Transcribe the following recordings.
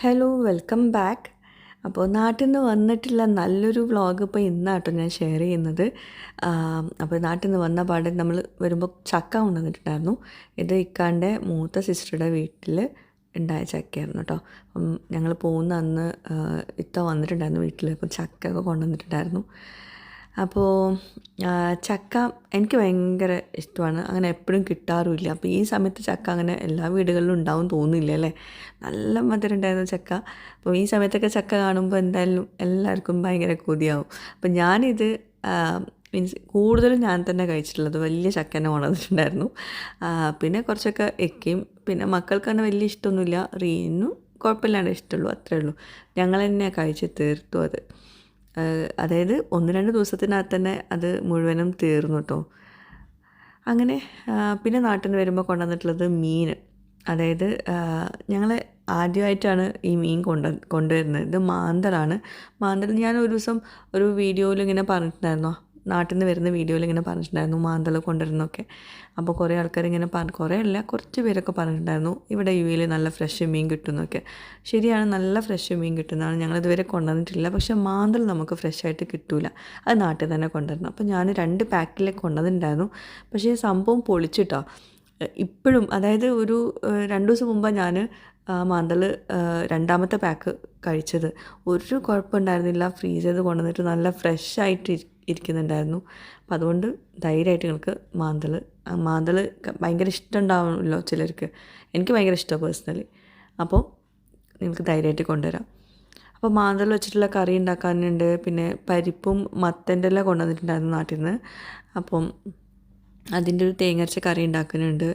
Hello welcome back അപ്പോൾ നാട്ടിൽ നിന്ന് വന്നിട്ടുള്ള നല്ലൊരു വ്ളോഗ് ഇപ്പോൾ ഇന്നാട്ടോ ഞാൻ ഷെയർ ചെയ്യുന്നത്. അപ്പോൾ നാട്ടിൽ നിന്ന് വന്ന പാടെ നമ്മൾ വരുമ്പോൾ ചക്ക കൊണ്ടുവന്നിട്ടുണ്ടായിരുന്നു. ഇത് ഇക്കാന്റെ മൂത്ത സിസ്റ്ററുടെ വീട്ടിൽ ഉണ്ടായ ചക്കയായിരുന്നു കേട്ടോ അപ്പം ഞങ്ങൾ പോകുന്ന അന്ന് ഇത്ത വന്നിട്ടുണ്ടായിരുന്നു വീട്ടിൽ അപ്പം ചക്കയൊക്കെ കൊണ്ടുവന്നിട്ടുണ്ടായിരുന്നു. അപ്പോൾ ചക്ക എനിക്ക് ഭയങ്കര ഇഷ്ടമാണ്. അങ്ങനെ എപ്പോഴും കിട്ടാറുമില്ല. അപ്പോൾ ഈ സമയത്ത് ചക്ക അങ്ങനെ എല്ലാ വീടുകളിലും ഉണ്ടാവും തോന്നില്ല അല്ലേ? നല്ല മധുരം ഉണ്ടായിരുന്ന ചക്ക. അപ്പോൾ ഈ സമയത്തൊക്കെ ചക്ക കാണുമ്പോൾ എന്തായാലും എല്ലാവർക്കും ഭയങ്കര കൊതിയാവും. അപ്പം ഞാനിത് മീൻസ് കൂടുതലും ഞാൻ തന്നെ കഴിച്ചിട്ടുള്ളത് വലിയ ചക്ക തന്നെ കൊണ്ടുവന്നിട്ടുണ്ടായിരുന്നു പിന്നെ കുറച്ചൊക്കെ എക്കയും പിന്നെ മക്കൾക്ക് തന്നെ വലിയ ഇഷ്ടമൊന്നുമില്ല. റീനും കുഴപ്പമില്ലാണ്ട് ഇഷ്ടമുള്ളൂ. അത്രേ ഉള്ളൂ. ഞങ്ങൾ തന്നെ കഴിച്ച് തീർത്തു അത്. അതായത് ഒന്ന് രണ്ട് ദിവസത്തിനകത്ത് തന്നെ അത് മുഴുവനും തീർന്നു കേട്ടോ അങ്ങനെ പിന്നെ നാട്ടിൽ നിന്ന് വരുമ്പോൾ കൊണ്ടുവന്നിട്ടുള്ളത് മീൻ. അതായത് ഞങ്ങൾ ആദ്യമായിട്ടാണ് ഈ മീൻ കൊണ്ട് കൊണ്ടുവരുന്നത്. ഇത് മാന്തലാണ് മാന്തൽ ഞാൻ ഒരു ദിവസം ഒരു വീഡിയോയിൽ ഇങ്ങനെ പറഞ്ഞിട്ടുണ്ടായിരുന്നു. നാട്ടിൽ നിന്ന് വരുന്ന വീഡിയോയിൽ ഇങ്ങനെ പറഞ്ഞിട്ടുണ്ടായിരുന്നു മാന്തള കൊണ്ടുവരുന്നൊക്കെ അപ്പോൾ കുറേ ആൾക്കാർ ഇങ്ങനെ പറ കുറേ അല്ല കുറച്ച് പേരൊക്കെ പറഞ്ഞിട്ടുണ്ടായിരുന്നു ഇവിടെ യു എയിൽ നല്ല ഫ്രഷ് മീൻ കിട്ടുന്നൊക്കെ ശരിയാണ് നല്ല ഫ്രഷ് മീൻ കിട്ടുന്നതാണ് ഞങ്ങളിതുവരെ കൊണ്ടുവന്നിട്ടില്ല. പക്ഷെ മാന്തൽ നമുക്ക് ഫ്രഷ് ആയിട്ട് കിട്ടൂല. അത് നാട്ടിൽ തന്നെ കൊണ്ടുവരണം. അപ്പോൾ ഞാൻ രണ്ട് പാക്കിലേക്ക് കൊണ്ടുവന്നിട്ടുണ്ടായിരുന്നു. പക്ഷേ സംഭവം പൊളിച്ചിട്ടോ? ഇപ്പോഴും അതായത് ഒരു രണ്ട് ദിവസം മുമ്പാണ് ഞാൻ മാന്തൽ രണ്ടാമത്തെ പാക്ക് കഴിച്ചത്. ഒരു കുഴപ്പമുണ്ടായിരുന്നില്ല. ഫ്രീസ് ചെയ്ത് കൊണ്ടുവന്നിട്ട് നല്ല ഫ്രഷ് ആയിട്ട് ഇരിക്കുന്നുണ്ടായിരുന്നു. അപ്പം അതുകൊണ്ട് ധൈര്യമായിട്ട് നിങ്ങൾക്ക് മാന്തൽ മാന്തൽ ഭയങ്കര ഇഷ്ടമുണ്ടാവുമല്ലോ ചിലർക്ക്. എനിക്ക് ഭയങ്കര ഇഷ്ടമാണ് പേഴ്സണലി. അപ്പോൾ നിങ്ങൾക്ക് ധൈര്യമായിട്ട് കൊണ്ടുവരാം. അപ്പോൾ മാന്തൽ വെച്ചിട്ടുള്ള കറി ഉണ്ടാക്കാനുണ്ട്. പിന്നെ പരിപ്പും മത്തന്റെ എല്ലാം കൊണ്ടുവന്നിട്ടുണ്ടായിരുന്നു നാട്ടിൽ നിന്ന്. അപ്പം അതിന്റെ ഒരു തേങ്ങരച്ച കറി ഉണ്ടാക്കുന്നുണ്ട്.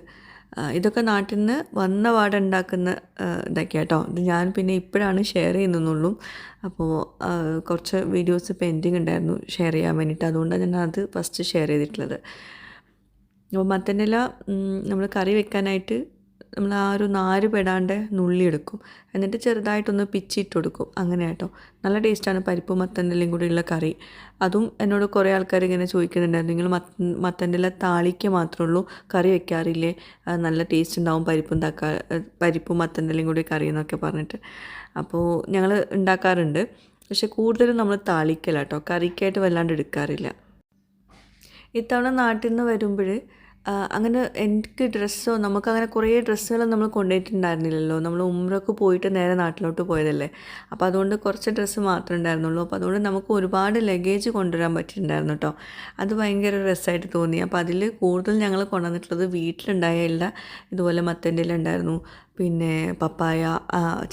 ഇതൊക്കെ നാട്ടിൽ നിന്ന് വന്ന പാടുണ്ടാക്കുന്ന ഇതൊക്കെ കേട്ടോ ഇത് ഞാൻ പിന്നെ ഇപ്പോഴാണ് ഷെയർ ചെയ്യുന്നുള്ളൂ അപ്പോൾ കുറച്ച് വീഡിയോസ് പെൻഡിങ് ഉണ്ടായിരുന്നു ഷെയർ ചെയ്യാൻ വേണ്ടിയിട്ട് അതുകൊണ്ടാണ് ഞാൻ അത് ഫസ്റ്റ് ഷെയർ ചെയ്തിട്ടുള്ളത്. അപ്പോൾ മത്തനില നമ്മൾ കറി വെക്കാനായിട്ട് നമ്മൾ ആ ഒരു നാര് പെടാണ്ട് നുള്ളിയെടുക്കും. എന്നിട്ട് ചെറുതായിട്ടൊന്ന് പിച്ചിട്ട് കൊടുക്കും അങ്ങനെ കേട്ടോ നല്ല ടേസ്റ്റാണ് പരിപ്പ് മത്തന്റെലയും കൂടിയുള്ള കറി. അതും എന്നോട് കുറേ ആൾക്കാർ ഇങ്ങനെ ചോദിക്കുന്നുണ്ടായിരുന്നു. നിങ്ങൾ മത്ത മത്തന്റെല താളിക്ക് മാത്രമേ ഉള്ളൂ കറി വെക്കാറില്ലേ? നല്ല ടേസ്റ്റ് ഉണ്ടാവും പരിപ്പും തക്കാ പരിപ്പും മത്തന്റെലയും കൂടി കറി എന്നൊക്കെ പറഞ്ഞിട്ട്. അപ്പോൾ ഞങ്ങൾ ഉണ്ടാക്കാറുണ്ട്. പക്ഷെ കൂടുതലും നമ്മൾ താളിക്കലാട്ടോ. കറിക്കായിട്ട് വല്ലാണ്ട് എടുക്കാറില്ല. ഇത്തവണ നാട്ടിൽ നിന്ന് വരുമ്പോൾ അങ്ങനെ എനിക്ക് ഡ്രസ്സോ നമുക്കങ്ങനെ കുറേ ഡ്രസ്സുകൾ നമ്മൾ കൊണ്ടുപോയിട്ടുണ്ടായിരുന്നില്ലല്ലോ. നമ്മൾ ഉമ്രക്ക് പോയിട്ട് നേരെ നാട്ടിലോട്ട് പോയതല്ലേ. അപ്പോൾ അതുകൊണ്ട് കുറച്ച് ഡ്രസ്സ് മാത്രമേ ഉണ്ടായിരുന്നുള്ളൂ. അപ്പോൾ അതുകൊണ്ട് നമുക്ക് ഒരുപാട് ലഗേജ് കൊണ്ടുവരാൻ പറ്റിയിട്ടുണ്ടായിരുന്നു കേട്ടോ അത് ഭയങ്കര രസമായിട്ട് തോന്നി. അപ്പോൾ അതിൽ കൂടുതൽ ഞങ്ങൾ കൊണ്ടുവന്നിട്ടുള്ളത് വീട്ടിലുണ്ടായ എല്ലാ ഇതുപോലെ മത്തന്റെ ഉണ്ടായിരുന്നു പിന്നെ പപ്പായ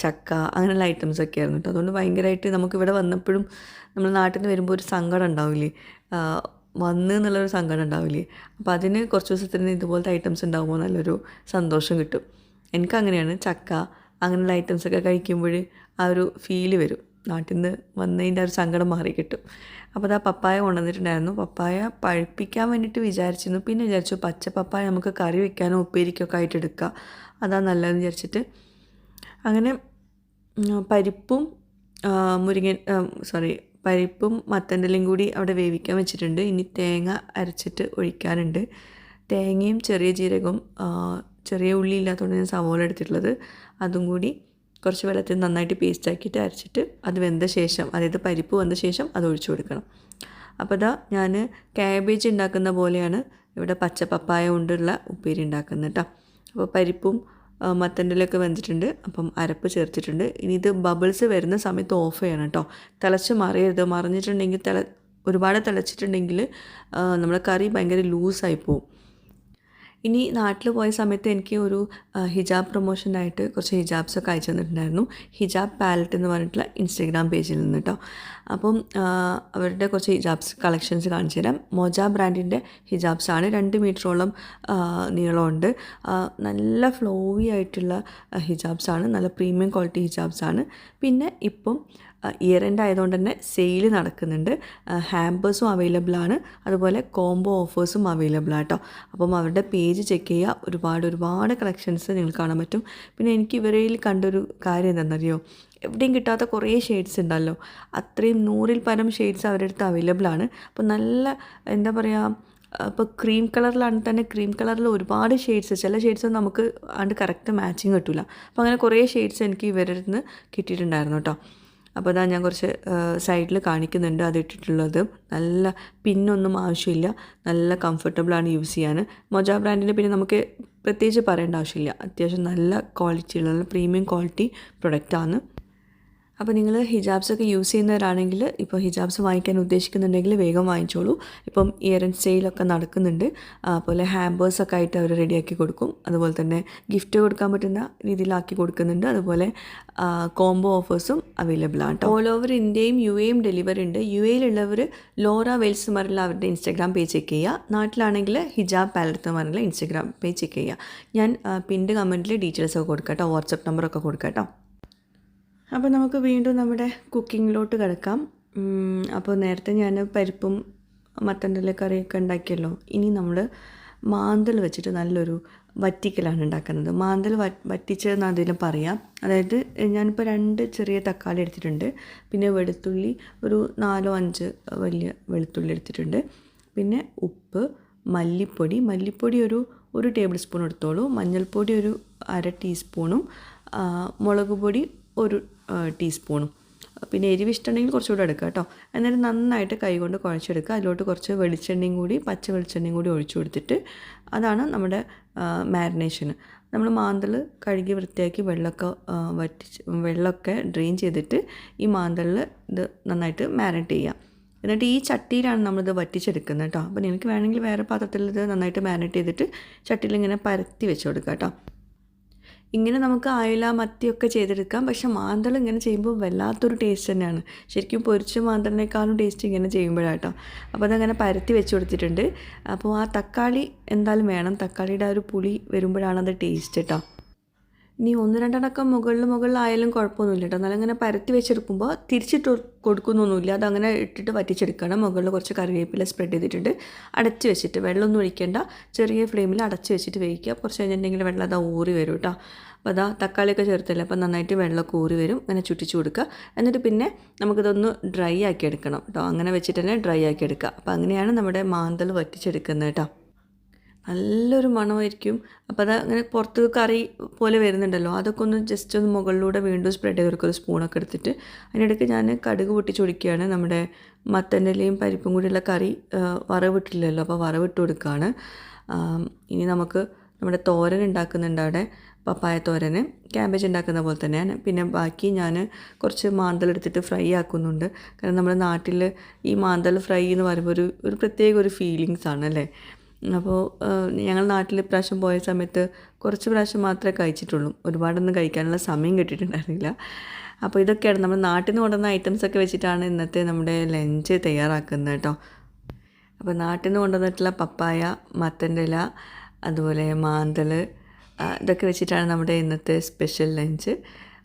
ചക്ക അങ്ങനെയുള്ള ഐറ്റംസ് ഒക്കെ ആയിരുന്നു കേട്ടോ അതുകൊണ്ട് ഭയങ്കരമായിട്ട് നമുക്കിവിടെ വന്നപ്പോഴും നമ്മൾ നാട്ടിൽ നിന്ന് വരുമ്പോൾ ഒരു സങ്കടം ഉണ്ടാവില്ലേ വന്ന് എന്നുള്ളൊരു സങ്കടം ഉണ്ടാവില്ലേ? അപ്പോൾ അതിന് കുറച്ച് ദിവസത്തിന് ഇതുപോലത്തെ ഐറ്റംസ് ഉണ്ടാകുമ്പോൾ നല്ലൊരു സന്തോഷം കിട്ടും. എനിക്കങ്ങനെയാണ് ചക്ക അങ്ങനെയുള്ള ഐറ്റംസൊക്കെ കഴിക്കുമ്പോൾ ആ ഒരു ഫീൽ വരും. നാട്ടിൽ നിന്ന് വന്നതിന്റെ ഒരു സങ്കടം മാറി കിട്ടും. അപ്പോൾ അത് ആ പപ്പായ കൊണ്ടുവന്നിട്ടുണ്ടായിരുന്നു. പപ്പായ പഴുപ്പിക്കാൻ വേണ്ടിയിട്ട് വിചാരിച്ചിരുന്നു. പിന്നെ വിചാരിച്ചു പച്ച പപ്പായ നമുക്ക് കറി വെക്കാനോ ഉപ്പേരിക്കൊക്കെ ആയിട്ട് എടുക്കാം. അതാ നല്ലതെന്ന് വിചാരിച്ചിട്ട് അങ്ങനെ പരിപ്പും മുരിങ്ങ സോറി പരിപ്പും മത്തന്റെലും കൂടി അവിടെ വേവിക്കാൻ വെച്ചിട്ടുണ്ട്. ഇനി തേങ്ങ അരച്ചിട്ട് ഒഴിക്കാനുണ്ട്. തേങ്ങയും ചെറിയ ജീരകവും ചെറിയ ഉള്ളി ഇല്ലാത്തതുകൊണ്ട് ഞാൻ സവോള എടുത്തിട്ടുള്ളത്. അതും കൂടി കുറച്ച് വെള്ളത്തിൽ നന്നായിട്ട് പേസ്റ്റ് ആക്കിയിട്ട് അരച്ചിട്ട് അത് വെന്ത ശേഷം അതായത് പരിപ്പ് വെന്ത ശേഷം അത് ഒഴിച്ചു കൊടുക്കണം. അപ്പോൾ ഇതാ ഞാൻ ക്യാബേജ് ഉണ്ടാക്കുന്ന പോലെയാണ് ഇവിടെ പച്ച പപ്പായ കൊണ്ടുള്ള ഉപ്പേരി ഉണ്ടാക്കുന്നത് കേട്ടോ അപ്പോൾ പരിപ്പും മത്തന്റെലൊക്കെ വെഞ്ചിട്ടുണ്ട് അപ്പം അരപ്പ് ചേർത്തിട്ടുണ്ട്. ഇനി ഇത് ബബിൾസ് വരുന്ന സമയത്ത് ഓഫ് ചെയ്യണം കേട്ടോ. തിളച്ച് മറിയരുത്. മറിഞ്ഞിട്ടുണ്ടെങ്കിൽ തിള ഒരുപാട് തിളച്ചിട്ടുണ്ടെങ്കിൽ നമ്മുടെ കറി ഭയങ്കര ലൂസായി പോവും. ഇനി നാട്ടിൽ പോയ സമയത്ത് എനിക്ക് ഒരു ഹിജാബ് പ്രൊമോഷനായിട്ട് കുറച്ച് ഹിജാബ്സൊക്കെ അയച്ചു തന്നിട്ടുണ്ടായിരുന്നു. ഹിജാബ് പാലറ്റ് എന്ന് പറഞ്ഞിട്ടുള്ള ഇൻസ്റ്റഗ്രാം പേജിൽ നിന്ന് കേട്ടോ അപ്പം അവരുടെ കുറച്ച് ഹിജാബ്സ് കളക്ഷൻസ് കാണിച്ചു തരാം. മോജ ബ്രാൻഡിന്റെ ഹിജാബ്സാണ് രണ്ട് മീറ്ററോളം നീളമുണ്ട് നല്ല ഫ്ലോവി ആയിട്ടുള്ള ഹിജാബ്സാണ് നല്ല പ്രീമിയം ക്വാളിറ്റി ഹിജാബ്സാണ് പിന്നെ ഇപ്പം ഇയർ എൻഡ് ആയതുകൊണ്ട് തന്നെ സെയിൽ നടക്കുന്നുണ്ട്. ഹാമ്പേഴ്സും അവൈലബിൾ ആണ്. അതുപോലെ കോംബോ ഓഫേഴ്സും അവൈലബിൾ ആട്ടോ അപ്പം അവരുടെ പേജ് ചെക്ക് ചെയ്യുക. ഒരുപാട് ഒരുപാട് കളക്ഷൻസ് നിങ്ങൾക്ക് കാണാൻ പറ്റും. പിന്നെ എനിക്ക് ഇവരിൽ കണ്ടൊരു കാര്യം എന്താണെന്നറിയോ? എവിടെയും കിട്ടാത്ത കുറേ ഷെയ്ഡ്സ് ഉണ്ടല്ലോ. അത്രയും നൂറിൽ പരം ഷെയ്ഡ്സ് അവരുടെ അടുത്ത് അവൈലബിൾ ആണ്. അപ്പോൾ നല്ല എന്താ പറയുക അപ്പോൾ ക്രീം കളറിലാണെങ്കിൽ തന്നെ ക്രീം കളറിൽ ഒരുപാട് ഷെയ്ഡ്സ് ചില ഷെയ്ഡ്സ് നമുക്ക് അണ്ട് കറക്റ്റ് മാച്ചിങ് കിട്ടില്ല അപ്പോൾ അങ്ങനെ കുറേ ഷെയ്ഡ്സ് എനിക്ക് ഇവരുടെ നിന്ന് കിട്ടിയിട്ടുണ്ടായിരുന്നു കേട്ടോ. അപ്പോൾ അതാ ഞാൻ കുറച്ച് സൈഡിൽ കാണിക്കുന്നുണ്ട് അതിട്ടിട്ടുള്ളത്. നല്ല പിന്നൊന്നും ആവശ്യമില്ല. നല്ല കംഫർട്ടബിളാണ് യൂസ് ചെയ്യാൻ. മൊജ ബ്രാൻഡിന്റെ പിന്നെ നമുക്ക് പ്രത്യേകിച്ച് പറയേണ്ട ആവശ്യമില്ല. അത്യാവശ്യം നല്ല ക്വാളിറ്റിയുള്ള നല്ല പ്രീമിയം ക്വാളിറ്റി പ്രൊഡക്റ്റാണ് അപ്പോൾ നിങ്ങൾ ഹിജാബ്സൊക്കെ യൂസ് ചെയ്യുന്നവരാണെങ്കിൽ ഇപ്പോൾ ഹിജാബ്സ് വാങ്ങിക്കാൻ ഉദ്ദേശിക്കുന്നുണ്ടെങ്കിൽ വേഗം വാങ്ങിച്ചോളൂ. ഇപ്പം ഇയർ ആൻഡ് സെയിലൊക്കെ നടക്കുന്നുണ്ട്. അതുപോലെ ഹാമ്പേഴ്സൊക്കെ ആയിട്ട് അവർ റെഡിയാക്കി കൊടുക്കും. അതുപോലെ തന്നെ ഗിഫ്റ്റ് കൊടുക്കാൻ പറ്റുന്ന രീതിയിലാക്കി കൊടുക്കുന്നുണ്ട്. അതുപോലെ കോംബോ ഓഫേഴ്സും അവൈലബിൾ ആണ് ഓൾ ഓവർ ഇന്ത്യയും യു എയും ഡെലിവറി ഉണ്ട്. യു എയിലുള്ളവർ ലോറ വെൽസ് മറിലുള്ള അവരുടെ ഇൻസ്റ്റാഗ്രാം പേജ് ചെക്ക് ചെയ്യുക. നാട്ടിലാണെങ്കിൽ ഹിജാബ് പാലത്ത് മറിലുള്ള ഇൻസ്റ്റാഗ്രാം പേജ് ചെക്ക് ചെയ്യുക. ഞാൻ പിന്റെ കമന്റിൽ ഡീറ്റെയിൽസ് ഒക്കെ കൊടുക്കാം കേട്ടോ വാട്സപ്പ് നമ്പറൊക്കെ കൊടുക്കാം കേട്ടോ അപ്പോൾ നമുക്ക് വീണ്ടും നമ്മുടെ കുക്കിങ്ങിലോട്ട് കിടക്കാം. അപ്പോൾ നേരത്തെ ഞാൻ പരിപ്പും മത്തന്റെ കറിയൊക്കെ ഉണ്ടാക്കിയല്ലോ. ഇനി നമ്മൾ മാന്തൽ വെച്ചിട്ട് നല്ലൊരു വറ്റിക്കലാണ് ഉണ്ടാക്കുന്നത്. മാന്തൽ വറ്റിച്ചതെന്ന് അതിൽ പറയാം. അതായത് ഞാനിപ്പോൾ രണ്ട് ചെറിയ തക്കാളി എടുത്തിട്ടുണ്ട്. പിന്നെ വെളുത്തുള്ളി ഒരു നാലോ അഞ്ച് വലിയ വെളുത്തുള്ളി എടുത്തിട്ടുണ്ട്. പിന്നെ ഉപ്പ് മല്ലിപ്പൊടി. മല്ലിപ്പൊടി ഒരു ഒരു ടേബിൾ സ്പൂൺ എടുത്തോളൂ. മഞ്ഞൾപ്പൊടി ഒരു അര ടീസ്പൂണും മുളക് പൊടി ഒരു ടീസ്പൂണും പിന്നെ എരിവ് ഇഷ്ടമുണ്ടെങ്കിൽ കുറച്ചുകൂടെ എടുക്കുക കേട്ടോ. എന്നിട്ട് നന്നായിട്ട് കൈകൊണ്ട് കുഴച്ചെടുക്കുക. അതിലോട്ട് കുറച്ച് വെളിച്ചെണ്ണയും കൂടി പച്ച വെളിച്ചെണ്ണയും കൂടി ഒഴിച്ചു കൊടുത്തിട്ട് അതാണ് നമ്മുടെ മാരിനേഷന് നമ്മൾ മാന്തൽ കഴുകി വൃത്തിയാക്കി വെള്ളമൊക്കെ വറ്റി വെള്ളമൊക്കെ ഡ്രെയിൻ ചെയ്തിട്ട് ഈ മാന്തലിൽ ഇത് നന്നായിട്ട് മാരിനേറ്റ് ചെയ്യുക എന്നിട്ട് ഈ ചട്ടിയിലാണ് നമ്മളിത് വറ്റിച്ചെടുക്കുന്നത് കേട്ടോ. അപ്പോൾ നിങ്ങൾക്ക് വേണമെങ്കിൽ വേറെ പാത്രത്തിൽ ഇത് നന്നായിട്ട് മാരിനേറ്റ് ചെയ്തിട്ട് ചട്ടിയിൽ ഇങ്ങനെ പരത്തി വെച്ച് കൊടുക്കുക കേട്ടോ. ഇങ്ങനെ നമുക്ക് അയല മത്തിയൊക്കെ ചെയ്തെടുക്കാം. പക്ഷെ മാന്തൾ ഇങ്ങനെ ചെയ്യുമ്പോൾ വല്ലാത്തൊരു ടേസ്റ്റ് തന്നെയാണ്. ശരിക്കും പൊരിച്ച മാന്തളിനേക്കാളും ടേസ്റ്റ് ഇങ്ങനെ ചെയ്യുമ്പോഴാട്ടോ. അപ്പോൾ അതങ്ങനെ പരത്തി വെച്ച് കൊടുത്തിട്ടുണ്ട്. അപ്പോൾ ആ തക്കാളി എന്തായാലും വേണം. തക്കാളിയുടെ ആ ഒരു പുളി വരുമ്പോഴാണ് അത് ടേസ്റ്റ് കേട്ടോ ഇനി ഒന്ന് രണ്ടെണ്ണക്കം മുകളിൽ മുകളിലായാലും കുഴപ്പമൊന്നുമില്ല കേട്ടോ എന്നാലും അങ്ങനെ പരത്തി വെച്ചെടുക്കുമ്പോൾ തിരിച്ചിട്ട് കൊടുക്കുന്നൊന്നുമില്ല. അതങ്ങനെ ഇട്ടിട്ട് വറ്റിച്ചെടുക്കണം. മുകളിൽ കുറച്ച് കറിവേപ്പില സ്പ്രെഡ് ചെയ്തിട്ടുണ്ട്. അടച്ച് വെച്ചിട്ട് വെള്ളമൊന്നും ഒഴിക്കേണ്ട. ചെറിയ ഫ്ലെയിമിൽ അടച്ച് വെച്ചിട്ട് വേവിക്കുക. കുറച്ച് കഴിഞ്ഞിട്ടുണ്ടെങ്കിൽ വെള്ളം അതാ ഊറി വരും കേട്ടോ അപ്പോൾ അതാ തക്കാളിയൊക്കെ ചേർത്തില്ല? അപ്പോൾ നന്നായിട്ട് വെള്ളമൊക്കെ ഊറി വരും. അങ്ങനെ ചുറ്റിച്ച് കൊടുക്കുക. എന്നിട്ട് പിന്നെ നമുക്കിതൊന്ന് ഡ്രൈ ആക്കി എടുക്കണം കേട്ടോ അങ്ങനെ വെച്ചിട്ട് തന്നെ ഡ്രൈ ആക്കി എടുക്കുക. അപ്പോൾ അങ്ങനെയാണ് നമ്മുടെ മാന്തൽ വറ്റിച്ചെടുക്കുന്നത് കേട്ടോ നല്ലൊരു മണമായിരിക്കും. അപ്പോൾ അത് അങ്ങനെ പുറത്ത് കറി പോലെ വരുന്നുണ്ടല്ലോ. അതൊക്കെ ഒന്ന് ജസ്റ്റ് ഒന്ന് മുകളിലൂടെ വീണ്ടും സ്പ്രെഡ് ചെയ്ത് കൊടുക്കുക ഒരു സ്പൂണൊക്കെ എടുത്തിട്ട്. അതിനിടയ്ക്ക് ഞാൻ കടുക് പൊട്ടിച്ചൊടിക്കുകയാണ് നമ്മുടെ മത്തന്റെലയും പരിപ്പും കൂടിയുള്ള കറി വറവിട്ടില്ലല്ലോ. അപ്പോൾ വറവിട്ട് കൊടുക്കുകയാണ്. ഇനി നമുക്ക് നമ്മുടെ തോരൻ ഉണ്ടാക്കുന്നുണ്ട് അവിടെ. പപ്പായ തോരൻ ക്യാബേജ് ഉണ്ടാക്കുന്ന പോലെ തന്നെയാണ്. പിന്നെ ബാക്കി ഞാൻ കുറച്ച് മാന്തൽ എടുത്തിട്ട് ഫ്രൈ ആക്കുന്നുണ്ട്. കാരണം നമ്മുടെ നാട്ടിൽ ഈ മാന്തൽ ഫ്രൈ എന്ന് പറയുമ്പോൾ ഒരു ഒരു പ്രത്യേക ഒരു ഫീലിങ്സ് ആണ് അല്ലേ? അപ്പോൾ ഞങ്ങൾ നാട്ടിൽ പ്രാവശ്യം പോയ സമയത്ത് കുറച്ച് പ്രാവശ്യം മാത്രമേ കഴിച്ചിട്ടുള്ളൂ. ഒരുപാടൊന്നും കഴിക്കാനുള്ള സമയം കിട്ടിയിട്ടുണ്ടായിരുന്നില്ല. അപ്പോൾ ഇതൊക്കെയാണ് നമ്മൾ നാട്ടിൽ നിന്ന് കൊണ്ടുവന്ന ഐറ്റംസ് ഒക്കെ വെച്ചിട്ടാണ് ഇന്നത്തെ നമ്മുടെ ലഞ്ച് തയ്യാറാക്കുന്നത് കേട്ടോ. അപ്പോൾ നാട്ടിൽ നിന്ന് കൊണ്ടുവന്നിട്ടുള്ള പപ്പായ മത്തന്റെ ഇല അതുപോലെ മാന്തൽ ഇതൊക്കെ വെച്ചിട്ടാണ് നമ്മുടെ ഇന്നത്തെ സ്പെഷ്യൽ ലഞ്ച്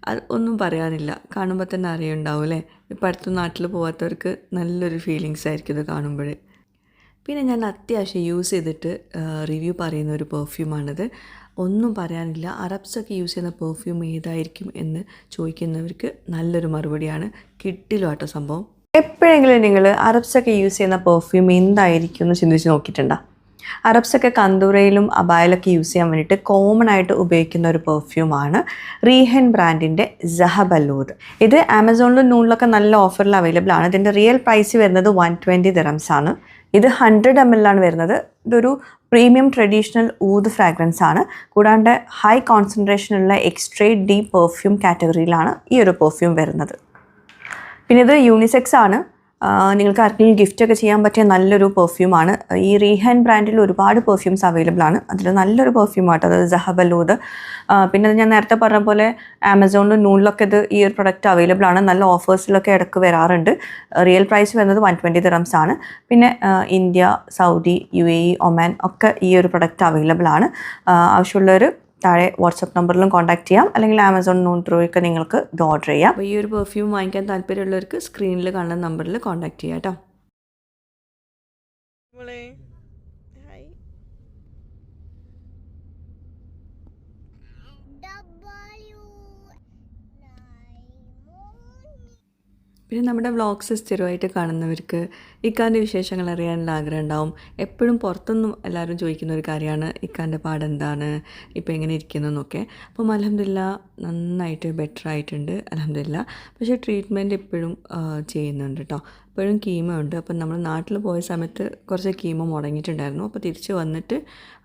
അത് ഒന്നും പറയാനില്ല. കാണുമ്പോൾ തന്നെ അറിയുണ്ടാവും അല്ലേ? ഇപ്പോൾ അടുത്ത നാട്ടിൽ പോകാത്തവർക്ക് നല്ലൊരു ഫീലിങ്സ് ആയിരിക്കും ഇത് കാണുമ്പോൾ പിന്നെ ഞാൻ അത്യാവശ്യം യൂസ് ചെയ്തിട്ട് റിവ്യൂ പറയുന്ന ഒരു പെർഫ്യൂമാണിത് ഒന്നും പറയാനില്ല. അറബ്സൊക്കെ യൂസ് ചെയ്യുന്ന പെർഫ്യൂം ഏതായിരിക്കും എന്ന് ചോദിക്കുന്നവർക്ക് നല്ലൊരു മറുപടിയാണ്. കിട്ടിലോട്ട കേട്ടോ സംഭവം. എപ്പോഴെങ്കിലും നിങ്ങൾ അറബ്സൊക്കെ യൂസ് ചെയ്യുന്ന പെർഫ്യൂം എന്തായിരിക്കും എന്ന് ചിന്തിച്ച് നോക്കിയിട്ടുണ്ടോ? അറബ്സൊക്കെ കന്തൂറയിലും അബായിലൊക്കെ യൂസ് ചെയ്യാൻ വേണ്ടിയിട്ട് കോമൺ ആയിട്ട് ഉപയോഗിക്കുന്ന ഒരു പെർഫ്യൂമാണ് റീഹൻ ബ്രാൻഡിന്റെ ജഹബല്ലൂദ് ഇത് ആമസോണിലും നൂണിലൊക്കെ നല്ല ഓഫറിൽ അവൈലബിൾ ആണ്. ഇതിന്റെ റിയൽ പ്രൈസ് വരുന്നത് വൺ ട്വന്റി ദിറംസ് ആണ്. ഇത് ഹൺഡ്രഡ് എം എല്ലാണ് വരുന്നത്. ഇതൊരു പ്രീമിയം ട്രഡീഷണൽ ഊത് ഫ്രാഗ്രൻസ് ആണ്. കൂടാണ്ട് ഹൈ കോൺസെൻട്രേഷനുള്ള എക്സ്ട്രേ ഡീ പെർഫ്യൂം കാറ്റഗറിയിലാണ് ഈ ഒരു പെർഫ്യൂം വരുന്നത്. പിന്നെ ഇത് യൂണിസെക്സ് ആണ്. നിങ്ങൾക്ക് ആർക്കെങ്കിലും ഗിഫ്റ്റ് ഒക്കെ ചെയ്യാൻ പറ്റിയ നല്ലൊരു പെർഫ്യൂമാണ് ഈ റീഹാൻ ബ്രാൻഡിൽ ഒരുപാട് പെർഫ്യൂംസ് അവൈലബിൾ ആണ്. അതിൽ നല്ലൊരു പെർഫ്യൂം ആട്ടോ. അത് ജഹബലൂദ് പിന്നെ അത് ഞാൻ നേരത്തെ പറഞ്ഞ പോലെ ആമസോണിലും നൂണിലൊക്കെ ഇത് ഈ ഒരു പ്രൊഡക്റ്റ് അവൈലബിൾ ആണ്. നല്ല ഓഫേഴ്സിലൊക്കെ ഇടയ്ക്ക് വരാറുണ്ട്. റിയൽ പ്രൈസ് വരുന്നത് വൺ ട്വന്റി ദിറംസ് ആണ്. പിന്നെ India Saudi U A Oman ഒക്കെ ഈ ഒരു പ്രൊഡക്റ്റ് അവൈലബിൾ ആണ്. ആവശ്യമുള്ളവർ താഴെ വാട്സപ്പ് നമ്പറിലും കോൺടാക്ട് ചെയ്യാം. അല്ലെങ്കിൽ ആമസോൺ നോൺ നിങ്ങൾക്ക് ഇത് ഓർഡർ ചെയ്യാം. അപ്പോൾ ഈ ഒരു പെർഫ്യൂം വാങ്ങിക്കാൻ താല്പര്യമുള്ളവർക്ക് സ്ക്രീനിൽ കാണുന്ന നമ്പറിൽ കോൺടാക്ട് ചെയ്യാം കേട്ടോ മോളെ ഹായ് പിന്നെ നമ്മുടെ വ്ളോഗ്സ് സ്ഥിരമായിട്ട് കാണുന്നവർക്ക് ഇക്കാന്റെ വിശേഷങ്ങൾ അറിയാനുള്ള ആഗ്രഹം ഉണ്ടാവും. എപ്പോഴും പുറത്തൊന്നും എല്ലാവരും ചോദിക്കുന്ന ഒരു കാര്യമാണ് ഇക്കാന്റെ പാടെന്താണ് ഇപ്പോൾ എങ്ങനെ ഇരിക്കുന്നു എന്നൊക്കെ. അപ്പം അലഹമില്ല നന്നായിട്ട് ബെറ്റർ ആയിട്ടുണ്ട് അലഹമില്ല പക്ഷേ ട്രീറ്റ്മെന്റ് ഇപ്പോഴും ചെയ്യുന്നുണ്ട് കേട്ടോ ഇപ്പോഴും കീമോ ഉണ്ട്. അപ്പം നമ്മൾ നാട്ടിൽ പോയ സമയത്ത് കുറച്ച് കീമോ മുടങ്ങിയിട്ടുണ്ടായിരുന്നു. അപ്പോൾ തിരിച്ച് വന്നിട്ട്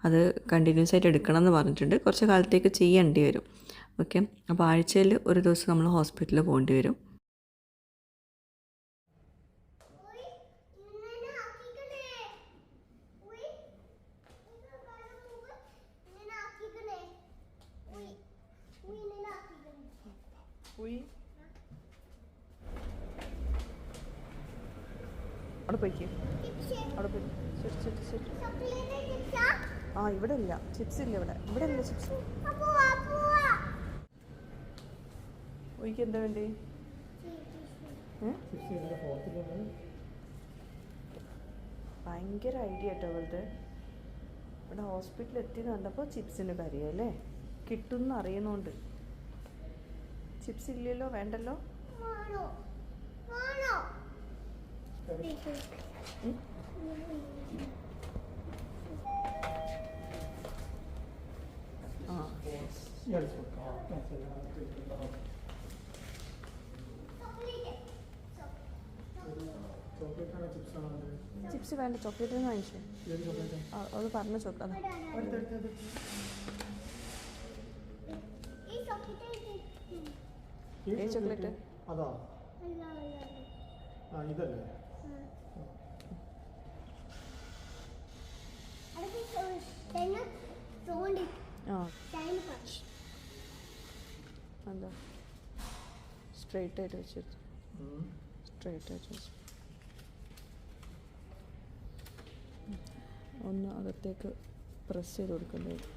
അത് കണ്ടിന്യൂസ് ആയിട്ട് എടുക്കണം എന്ന് പറഞ്ഞിട്ടുണ്ട്. കുറച്ച് കാലത്തേക്ക് ചെയ്യേണ്ടി വരും. ഓക്കെ? അപ്പോൾ ആഴ്ചയിൽ ഒരു ദിവസം നമ്മൾ ഹോസ്പിറ്റലിൽ പോകേണ്ടി വരും. അവിടെ പോയിക്ക്. അവിടെ പോയി. ശരി ശരി ശരി. ആ ഇവിടെ ഇല്ല. ചിപ്സ് ഇല്ല ഇവിടെ. ഇവിടെ ഇല്ല ചിപ്സ് എന്താ വേണ്ടി? ഭയങ്കര ഐഡിയ കേട്ടോ അവളുടെ ഇവിടെ ഹോസ്പിറ്റലിൽ എത്തിയെന്ന് കണ്ടപ്പോൾ ചിപ്സിന് അല്ലേ? കിട്ടുമെന്ന് അറിയുന്നുണ്ട്. ചിപ്സ് ഇല്ലല്ലോ വേണ്ടല്ലോ? ചിപ്സ് വേണ്ട ചോക്ലേറ്റ് വാങ്ങിച്ചു. അത് പറഞ്ഞ ചോക്ലേറ്റ് ഈ ചോക്ലേറ്റ്? അതോ. ഇതല്ലേ അടുത്ത തന്നെ തോണ്ടി ആ ടൈം പാസ് എന്താ സ്ട്രെയിറ്റ് ആയിട്ട് വെച്ചിട്ട് സ്ട്രെയിറ്റ് ആയിട്ട് വെച്ചു ഒന്ന് അകത്തേക്ക് പ്രസ് ചെയ്ത് കൊടുക്കേണ്ടി? വരും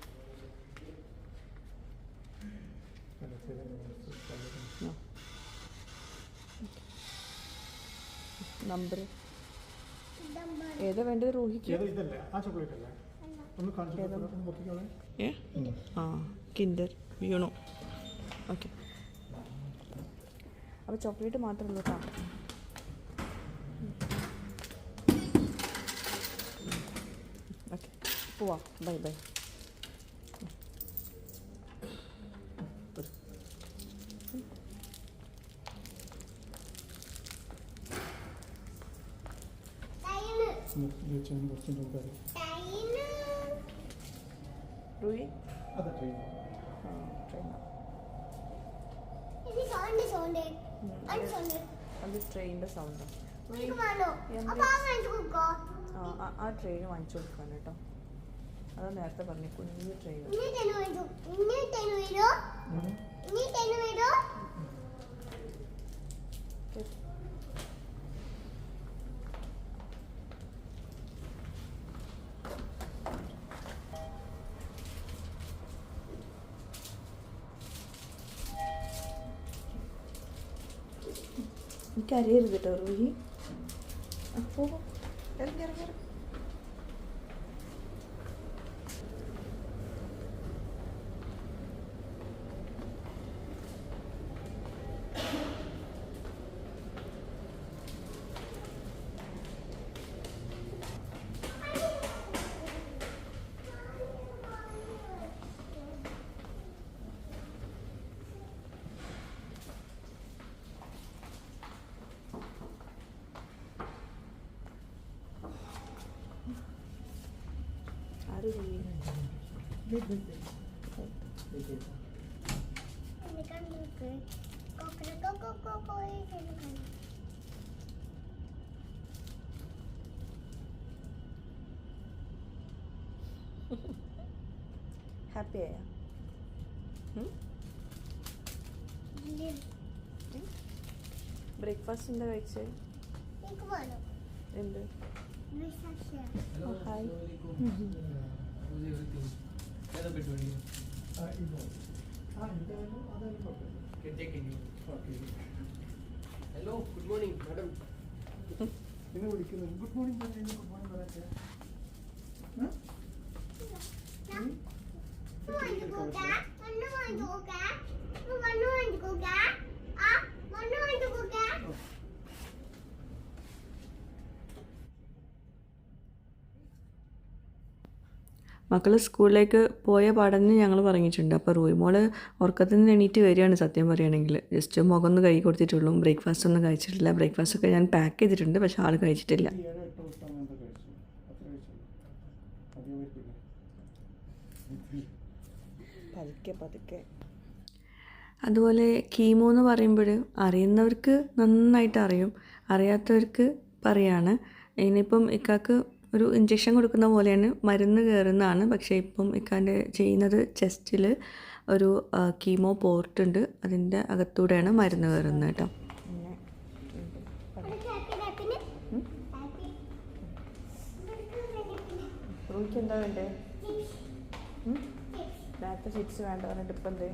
നമ്പർ ഏതാ വേണ്ടത് റോഹിക്ക്? ഏ ആ കിൻഡർ വീണു ഓക്കെ അപ്പോൾ ചോക്ലേറ്റ് മാത്രമേ ഉള്ളൂ കേട്ടോ ഓക്കെ പോവാ ബൈ ബൈ കുറച്ചും കൂടെ ടൈം റൂഹി Other ട്രെയിൻ ആ ട്രെയിൻ ഇത് സൗണ്ട് സൗണ്ട് അത്. സൗണ്ട് അത് ട്രെയിനിന്റെ സൗണ്ടാണ് എനിക്ക് വേണോ? എന്ത്? അപ്പൊ ആ വേണ്ട കൊടുക്കോ? ആ ആ- ട്രെയിൻ വാങ്ങിച്ചു കൊടുക്കാൻ കേട്ടോ. അതാ നേരത്തെ പറഞ്ഞു കുഞ്ഞു ട്രെയിൻ ഇനി എനിക്കറിയരുത് കേട്ടോ റൂഹി. അപ്പോൾ ആര് റൂഹി എനിക്ക് നോക്ക് കൊക്കര കൊക്കോ പോയി എടുക്കണം ഹാപ്പി ആയ ബ്രേക്ക്ഫാസ്റ്റ് എന്താ കഴിച്ചത് എനിക്ക് വേണോ എന്ത് വിശ്വാസം ഓ ഹായ് ആ ഇതോ ആ ഇതായാലും അതായാലും കുഴപ്പമില്ല okay Hello, good morning madam എന്നെ വിളിക്കുന്നു ഗുഡ് മോർണിംഗ് പറഞ്ഞു ഗുഡ് മോർണിംഗ് പറയാ മണ്ണു വാങ്ങിക്കോക്ക മക്കൾ സ്കൂളിലേക്ക് പോയ പാടന്നെ ഞങ്ങൾ പറഞ്ഞിട്ടുണ്ട്. അപ്പോൾ റൂയിമോൾ ഉറക്കത്തിൽ നിന്ന് എണീറ്റ് വരികയാണ് സത്യം പറയുകയാണെങ്കിൽ ജസ്റ്റ് മുഖം ഒന്ന് കൈ കൊടുത്തിട്ടുള്ളൂ. ബ്രേക്ക്ഫാസ്റ്റ് ഒന്നും കഴിച്ചിട്ടില്ല. ബ്രേക്ക്ഫാസ്റ്റ് ഒക്കെ ഞാൻ പാക്ക് ചെയ്തിട്ടുണ്ട് പക്ഷെ ആൾ കഴിച്ചിട്ടില്ല. പതുക്കെ പതുക്കെ. അതുപോലെ കീമോ എന്ന് പറയുമ്പോൾ അറിയുന്നവർക്ക് നന്നായിട്ട് അറിയും. അറിയാത്തവർക്ക് പറയാണ്. ഇനിയിപ്പം ഇക്കാക്ക് ഒരു ഇഞ്ചക്ഷൻ കൊടുക്കുന്ന പോലെയാണ് മരുന്ന് കയറുന്നതാണ് പക്ഷേ ഇപ്പം ഇക്കാന്റെ ചെയ്യുന്നത് ചെസ്റ്റിൽ ഒരു കീമോ പോർട്ട് ഉണ്ട് അതിന്റെ അകത്തൂടെയാണ് മരുന്ന് കയറുന്നത് കേട്ടോ എന്താ വേണ്ടേ? ചിപ്സ് വേണ്ട പറഞ്ഞിട്ട് ഇപ്പം എന്തേ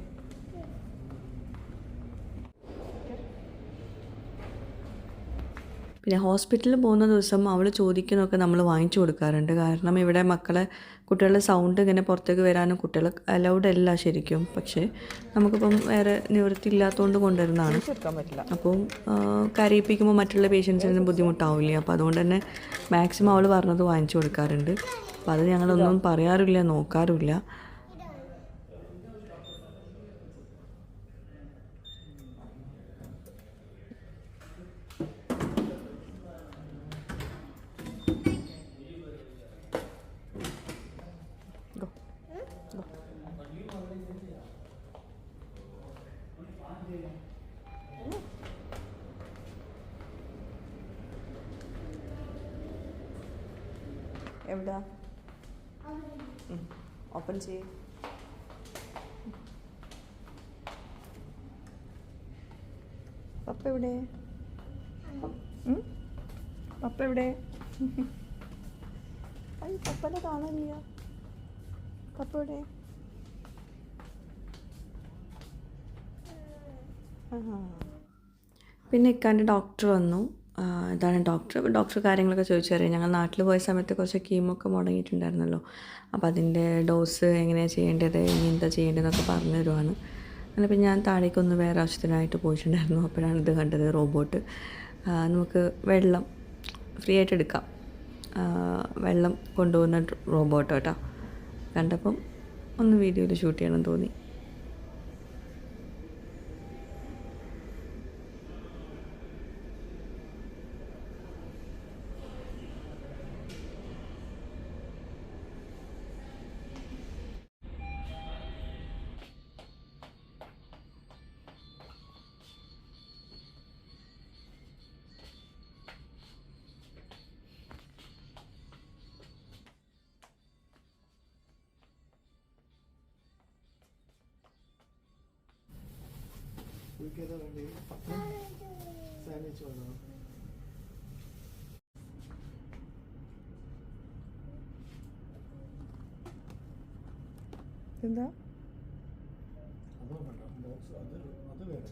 പിന്നെ ഹോസ്പിറ്റലിൽ പോകുന്ന ദിവസം അവൾ ചോദിക്കുന്നതൊക്കെ നമ്മൾ വാങ്ങിച്ചു കൊടുക്കാറുണ്ട്. കാരണം ഇവിടെ മക്കളെ കുട്ടികളുടെ സൗണ്ട് ഇങ്ങനെ പുറത്തേക്ക് വരാനും കുട്ടികൾ അലൗഡ് അല്ല ശരിക്കും. പക്ഷേ നമുക്കിപ്പം വേറെ നിവൃത്തി ഇല്ലാത്തതുകൊണ്ട് കൊണ്ടുവരുന്നതാണ്. അപ്പം കരയിപ്പിക്കുമ്പോൾ മറ്റുള്ള പേഷ്യൻസിന് ബുദ്ധിമുട്ടാവില്ല? അപ്പോൾ അതുകൊണ്ട് തന്നെ മാക്സിമം അവൾ പറഞ്ഞത് വാങ്ങിച്ചു കൊടുക്കാറുണ്ട്. അപ്പോൾ അത് ഞങ്ങളൊന്നും പറയാറില്ല നോക്കാറുമില്ല എവിടാ ഓപ്പൺ ചെയ്യും. പപ്പ എവിടെ? പപ്പ എവിടെ ഐ പപ്പനെ കാണാനില്ല. പപ്പ എവിടെ പിന്നെ ഇക്കാന്റെ ഡോക്ടർ വന്നു. ഇതാണ് ഡോക്ടർ. അപ്പോൾ ഡോക്ടർ കാര്യങ്ങളൊക്കെ ചോദിച്ചറിയാം. ഞങ്ങൾ നാട്ടിൽ പോയ സമയത്ത് കുറച്ച് കീമൊക്കെ മുടങ്ങിയിട്ടുണ്ടായിരുന്നല്ലോ. അപ്പോൾ അതിന്റെ ഡോസ് എങ്ങനെയാണ് ചെയ്യേണ്ടത്? ഇനി എന്താ ചെയ്യേണ്ടതെന്നൊക്കെ പറഞ്ഞു തരുവാണ്. അങ്ങനെ പിന്നെ ഞാൻ താഴേക്കൊന്ന് വേറെ ആവശ്യത്തിനായിട്ട് പോയിട്ടുണ്ടായിരുന്നു. അപ്പോഴാണ് ഇത് കണ്ടത് റോബോട്ട്. നമുക്ക് വെള്ളം ഫ്രീ ആയിട്ട് എടുക്കാം. വെള്ളം കൊണ്ടുപോകുന്ന റോബോട്ട് കേട്ടോ. കണ്ടപ്പം ഒന്ന് വീഡിയോയിൽ ഷൂട്ട് ചെയ്യണം തോന്നി. അത് അത് വേറെ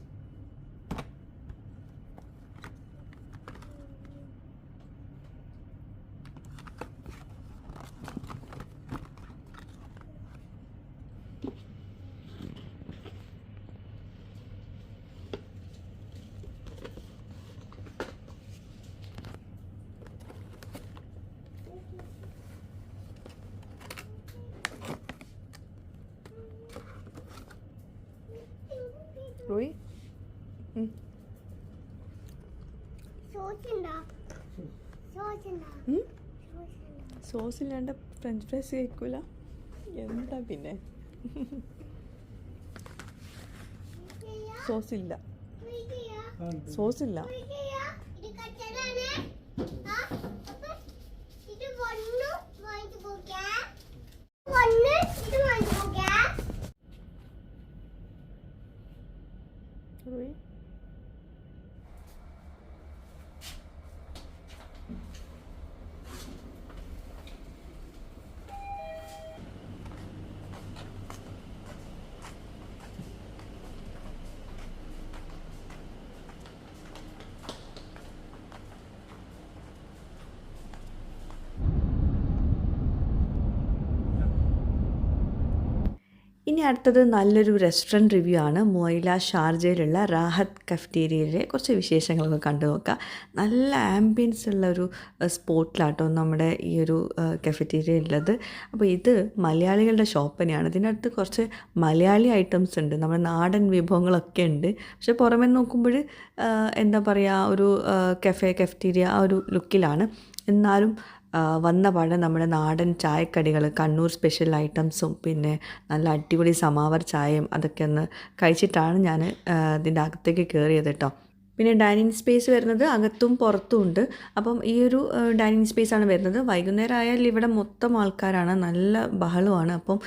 റോയി സോസ് ഉണ്ടോ സോസ് ഇല്ലാണ്ട് ഫ്രഞ്ച് ഫ്രൈസ് കഴിക്കൂല. എന്താ പിന്നെ? സോസ് ഇല്ല. സോസ് ഇല്ല. ഇത് അടുത്തത് നല്ലൊരു റെസ്റ്റോറന്റ് റിവ്യൂ ആണ്. മൊയില ഷാർജയിലുള്ള റാഹത്ത് കഫ്റ്റീരിയയിലെ കുറച്ച് വിശേഷങ്ങളൊക്കെ കണ്ടു നോക്കാം. നല്ല ആംബിയൻസ് ഉള്ള ഒരു സ്പോട്ടിലാട്ടോ നമ്മുടെ ഈ ഒരു കഫറ്റീരിയ ഉള്ളത് അപ്പോൾ ഇത് മലയാളികളുടെ ഷോപ്പ് തന്നെയാണ് ഇതിനകത്ത് കുറച്ച് മലയാളി ഐറ്റംസ് ഉണ്ട്. നമ്മുടെ നാടൻ വിഭവങ്ങളൊക്കെ ഉണ്ട്. പക്ഷെ പുറമെ നോക്കുമ്പോൾ എന്താ പറയുക ഒരു കഫേ കഫറ്റീരിയ ആ ഒരു ലുക്കിലാണ് എന്നാലും വന്ന പാടെ നമ്മുടെ നാടൻ ചായക്കടികൾ കണ്ണൂർ സ്പെഷ്യൽ ഐറ്റംസും പിന്നെ നല്ല അടിപൊളി സമാവർ ചായയും അതൊക്കെ ഒന്ന് കഴിച്ചിട്ടാണ് ഞാൻ ഇതിന്റെ അകത്തേക്ക് കയറിയത് കേട്ടോ പിന്നെ ഡൈനിങ് സ്പേസ് വരുന്നത് അകത്തും പുറത്തും ഉണ്ട്. അപ്പം ഈ ഒരു ഡൈനിങ് സ്പേസ് ആണ് വരുന്നത്. വൈകുന്നേരം ആയാൽ ഇവിടെ മൊത്തം ആൾക്കാരാണ്. നല്ല ബഹളമാണ്. അപ്പം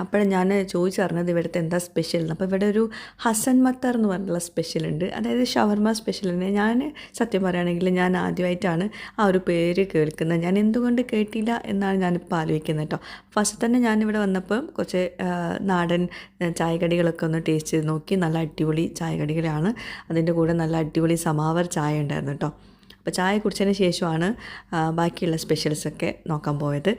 അപ്പോഴാണ് ഞാൻ ചോദിച്ചറിഞ്ഞത് ഇവിടുത്തെ എന്താ സ്പെഷ്യൽ എന്ന് അപ്പോൾ ഇവിടെ ഒരു ഹസൻ മത്തർ എന്ന് പറഞ്ഞിട്ടുള്ള സ്പെഷ്യൽ ഉണ്ട്. അതായത് ഷവർമ സ്പെഷ്യൽ തന്നെ ഞാൻ സത്യം പറയുകയാണെങ്കിൽ ഞാൻ ആദ്യമായിട്ടാണ് ആ ഒരു പേര് കേൾക്കുന്നത്. ഞാൻ എന്തുകൊണ്ട് കേട്ടില്ല എന്നാണ് ഞാനിപ്പോൾ ആലോചിക്കുന്നത് കേട്ടോ. ഫസ്റ്റ് തന്നെ ഞാനിവിടെ വന്നപ്പോൾ കുറച്ച് നാടൻ ചായകടികളൊക്കെ ഒന്ന് ടേസ്റ്റ് ചെയ്ത് നോക്കി. നല്ല അടിപൊളി ചായകടികളാണ്. അതിന്റെ കൂടെ നല്ല അടിപൊളി സമാവർ ചായ ഉണ്ടായിരുന്നു കേട്ടോ. അപ്പോൾ ചായ കുടിച്ചതിന് ശേഷമാണ് ബാക്കിയുള്ള സ്പെഷ്യൽസൊക്കെ നോക്കാൻ പോയത്.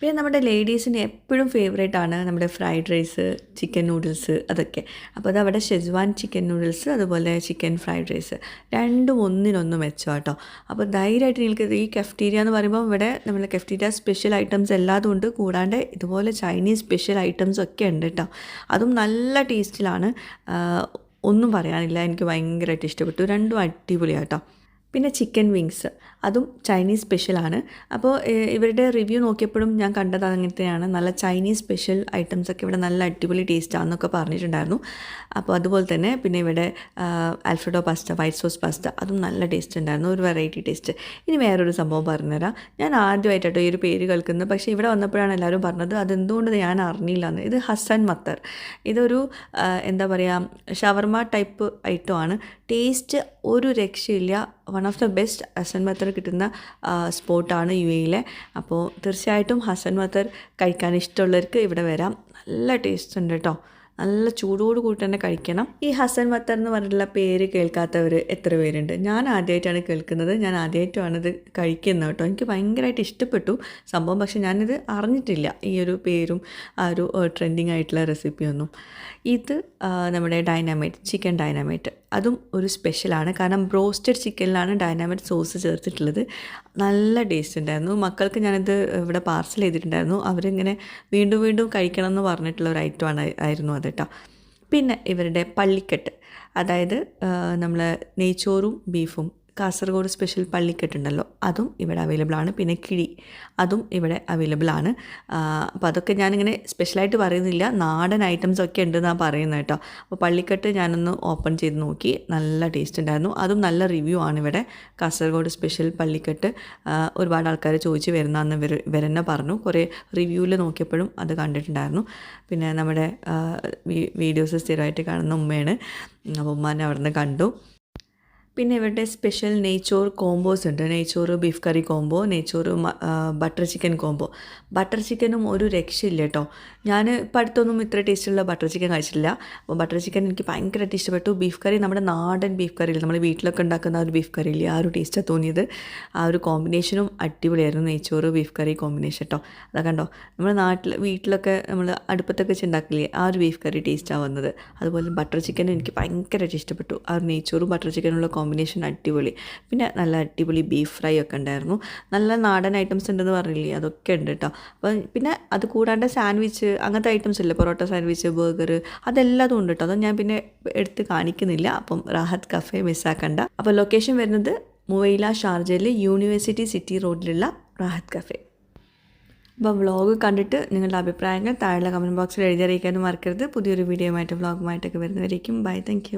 പിന്നെ നമ്മുടെ ലേഡീസിന് എപ്പോഴും ഫേവറേറ്റ് ആണ് നമ്മുടെ ഫ്രൈഡ് റൈസ് ചിക്കൻ നൂഡിൽസ് അതൊക്കെ. അപ്പോൾ അത് അവിടെ ഷെജ്വാൻ ചിക്കൻ നൂഡിൽസ് അതുപോലെ ചിക്കൻ ഫ്രൈഡ് റൈസ് രണ്ടും ഒന്നിനൊന്നും മെച്ചം കേട്ടോ അപ്പോൾ ധൈര്യമായിട്ട് നിങ്ങൾക്ക് ഈ കഫ്റ്റീരിയ എന്ന് പറയുമ്പോൾ ഇവിടെ നമ്മുടെ കഫ്റ്റീരിയ സ്പെഷ്യൽ ഐറ്റംസ് എല്ലാതും ഉണ്ട്. കൂടാണ്ട് ഇതുപോലെ ചൈനീസ് സ്പെഷ്യൽ ഐറ്റംസ് ഒക്കെ ഉണ്ട് കേട്ടോ. അതും നല്ല ടേസ്റ്റിലാണ് ഒന്നും പറയാനില്ല. എനിക്ക് ഭയങ്കരമായിട്ട് ഇഷ്ടപ്പെട്ടു. രണ്ടും അടിപൊളിയാട്ടോ. പിന്നെ ചിക്കൻ വിങ്സ്. അതും ചൈനീസ് സ്പെഷ്യലാണ് അപ്പോൾ ഇവരുടെ റിവ്യൂ നോക്കിയപ്പോഴും ഞാൻ കണ്ടത് അങ്ങനത്തെയാണ്. നല്ല ചൈനീസ് സ്പെഷ്യൽ ഐറ്റംസ് ഒക്കെ ഇവിടെ നല്ല അടിപൊളി ടേസ്റ്റാണെന്നൊക്കെ പറഞ്ഞിട്ടുണ്ടായിരുന്നു. അപ്പോൾ അതുപോലെ തന്നെ പിന്നെ ഇവിടെ Alfredo pasta white sauce pasta അതും നല്ല ടേസ്റ്റ് ഉണ്ടായിരുന്നു. ഒരു വെറൈറ്റി ടേസ്റ്റ് ഇനി വേറൊരു സംഭവം പറഞ്ഞുതരാം. ഞാൻ ആദ്യമായിട്ടോ ഈ ഒരു പേര് കേൾക്കുന്നത്. പക്ഷേ ഇവിടെ വന്നപ്പോഴാണ് എല്ലാവരും പറഞ്ഞത് അതെന്തുകൊണ്ട് ഞാൻ അറിഞ്ഞില്ല എന്ന് ഇത് ഹസൻ മത്തർ. ഇതൊരു എന്താ പറയുക ഷവർമ ടൈപ്പ് ഐറ്റമാണ് ടേസ്റ്റ് ഒരു രക്ഷയില്ല. One of the best Hasan Mattar കിട്ടുന്ന സ്പോട്ടാണ് യു എയിലെ അപ്പോൾ തീർച്ചയായിട്ടും ഹസൻ മത്തർ കഴിക്കാൻ ഇഷ്ടമുള്ളവർക്ക് ഇവിടെ വരാം. നല്ല ടേസ്റ്റ് ഉണ്ട് കേട്ടോ നല്ല ചൂടോട് കൂടി തന്നെ കഴിക്കണം. ഈ ഹസൻ മത്തർ എന്ന് പറഞ്ഞിട്ടുള്ള പേര് കേൾക്കാത്തവർ എത്ര പേരുണ്ട്? ഞാൻ ആദ്യമായിട്ടാണ് കേൾക്കുന്നത്. ഞാൻ ആദ്യമായിട്ടുമാണ് ഇത് കഴിക്കുന്നത് കേട്ടോ എനിക്ക് ഭയങ്കരമായിട്ട് ഇഷ്ടപ്പെട്ടു. സംഭവം പക്ഷെ ഞാനിത് അറിഞ്ഞിട്ടില്ല. ഈ ഒരു പേരും ആ ഒരു ട്രെൻഡിങ് ആയിട്ടുള്ള റെസിപ്പിയൊന്നും ഇത് നമ്മുടെ ഡൈനാമൈറ്റ് ചിക്കൻ ഡൈനാമൈറ്റ് അതും ഒരു സ്പെഷ്യലാണ് കാരണം ബ്രോസ്റ്റഡ് ചിക്കനിലാണ് ഡൈനാമിക് സോസ് ചേർത്തിട്ടുള്ളത്. നല്ല ടേസ്റ്റ് ഉണ്ടായിരുന്നു. മക്കൾക്ക് ഞാനിത് ഇവിടെ പാർസൽ ചെയ്തിട്ടുണ്ടായിരുന്നു. അവരിങ്ങനെ വീണ്ടും വീണ്ടും കഴിക്കണം എന്ന് പറഞ്ഞിട്ടുള്ള ഒരു ഐറ്റമാണ് ആയിരുന്നു അത് കേട്ടോ പിന്നെ ഇവരുടെ പള്ളിക്കെട്ട്. അതായത് നമ്മൾ നെയ്ച്ചോറും ബീഫും കാസർഗോഡ് സ്പെഷ്യൽ പള്ളിക്കെട്ടുണ്ടല്ലോ അതും ഇവിടെ അവൈലബിൾ ആണ്. പിന്നെ കിഴി അതും ഇവിടെ അവൈലബിൾ ആണ്. അപ്പോൾ അതൊക്കെ ഞാനിങ്ങനെ സ്പെഷ്യലായിട്ട് പറയുന്നില്ല. നാടൻ ഐറ്റംസ് ഒക്കെ ഉണ്ടെന്നാണ് പറയുന്നത് കേട്ടോ. അപ്പോൾ പള്ളിക്കെട്ട് ഞാനൊന്ന് ഓപ്പൺ ചെയ്ത് നോക്കി. നല്ല ടേസ്റ്റ് ഉണ്ടായിരുന്നു. അതും നല്ല റിവ്യൂ ആണ് ഇവിടെ. കാസർഗോഡ് സ്പെഷ്യൽ പള്ളിക്കെട്ട്. ഒരുപാട് ആൾക്കാർ ചോദിച്ച് വരുന്നതെന്ന് ഇവർ ഇവരെന്നെ പറഞ്ഞു. കുറേ റിവ്യൂവിൽ നോക്കിയപ്പോഴും അത് കണ്ടിട്ടുണ്ടായിരുന്നു. പിന്നെ നമ്മുടെ വീഡിയോസ് സ്ഥിരമായിട്ട് കാണുന്ന ഉമ്മയാണ്. അപ്പോൾ ഉമ്മാനെ അവിടെ നിന്ന് കണ്ടു. പിന്നെ ഇവരുടെ സ്പെഷ്യൽ നെയ്ച്ചോറ് കോംബോസ് ഉണ്ട്. നെയ്ച്ചോറ് ബീഫ് കറി കോംബോ നെയ്ച്ചോറ് ബട്ടർ ചിക്കൻ കോംബോ ബട്ടർ ചിക്കനും ഒരു രക്ഷയില്ല കേട്ടോ. ഞാൻ ഇപ്പം അടുത്തൊന്നും ഇത്ര ടേസ്റ്റുള്ള ബട്ടർ ചിക്കൻ കഴിച്ചിട്ടില്ല. അപ്പോൾ ബട്ടർ ചിക്കൻ എനിക്ക് ഭയങ്കരമായിട്ട് ഇഷ്ടപ്പെട്ടു. ബീഫ് കറി നമ്മുടെ നാടൻ ബീഫ് കറിയിൽ നമ്മൾ വീട്ടിലൊക്കെ ഉണ്ടാക്കുന്ന ഒരു ബീഫ് കറിയില്ലേ ആ ഒരു ടേസ്റ്റാണ് തോന്നിയത്. ആ ഒരു കോമ്പിനേഷനും അടിപൊളിയായിരുന്നു നെയ്ച്ചോറ് ബീഫ് കറി കോമ്പിനേഷൻ കേട്ടോ അതൊക്കെ കണ്ടോ? നമ്മുടെ നാട്ടിൽ വീട്ടിലൊക്കെ നമ്മൾ അടുപ്പത്തൊക്കെ വെച്ച് ഉണ്ടാക്കില്ലേ? ആ ഒരു ബീഫ് കറി ടേസ്റ്റാണ് വന്നത്. അതുപോലെ ബട്ടർ ചിക്കൻ എനിക്ക് ഭയങ്കരമായിട്ട് ഇഷ്ടപ്പെട്ടു. ആ ഒരു നെയ്ച്ചോറും ബട്ടർ ചിക്കനുള്ള കോമ്പിനേഷൻ അടിപൊളി. പിന്നെ നല്ല അടിപൊളി ബീഫ് ഫ്രൈ ഒക്കെ ഉണ്ടായിരുന്നു. നല്ല നാടൻ ഐറ്റംസ് ഉണ്ടെന്ന് പറഞ്ഞില്ലേ? അതൊക്കെ ഉണ്ട് കേട്ടോ അപ്പം പിന്നെ അത് കൂടാണ്ട് സാൻഡ്വിച്ച് അങ്ങനത്തെ ഐറ്റംസ് ഇല്ലേ? പൊറോട്ട സാൻഡ്വിച്ച് ബർഗർ അതെല്ലാതും ഉണ്ട് കേട്ടോ അതൊന്നും ഞാൻ പിന്നെ എടുത്ത് കാണിക്കുന്നില്ല. അപ്പം റാഹത്ത് കഫേ മിസ്സാക്കണ്ട അപ്പോൾ ലൊക്കേഷൻ വരുന്നത് മുവൈല ഷാർജയിലെ യൂണിവേഴ്സിറ്റി സിറ്റി റോഡിലുള്ള റാഹത്ത് കഫേ അപ്പോൾ വ്ളോഗ് കണ്ടിട്ട് നിങ്ങളുടെ അഭിപ്രായങ്ങൾ താഴെ കമന്റ് ബോക്സിൽ എഴുതി അറിയിക്കാനും മറക്കരുത്. പുതിയൊരു വീഡിയോ ആയിട്ട് വ്ളോഗുമായിട്ടൊക്കെ വരുന്നവരേക്കും. Bye thank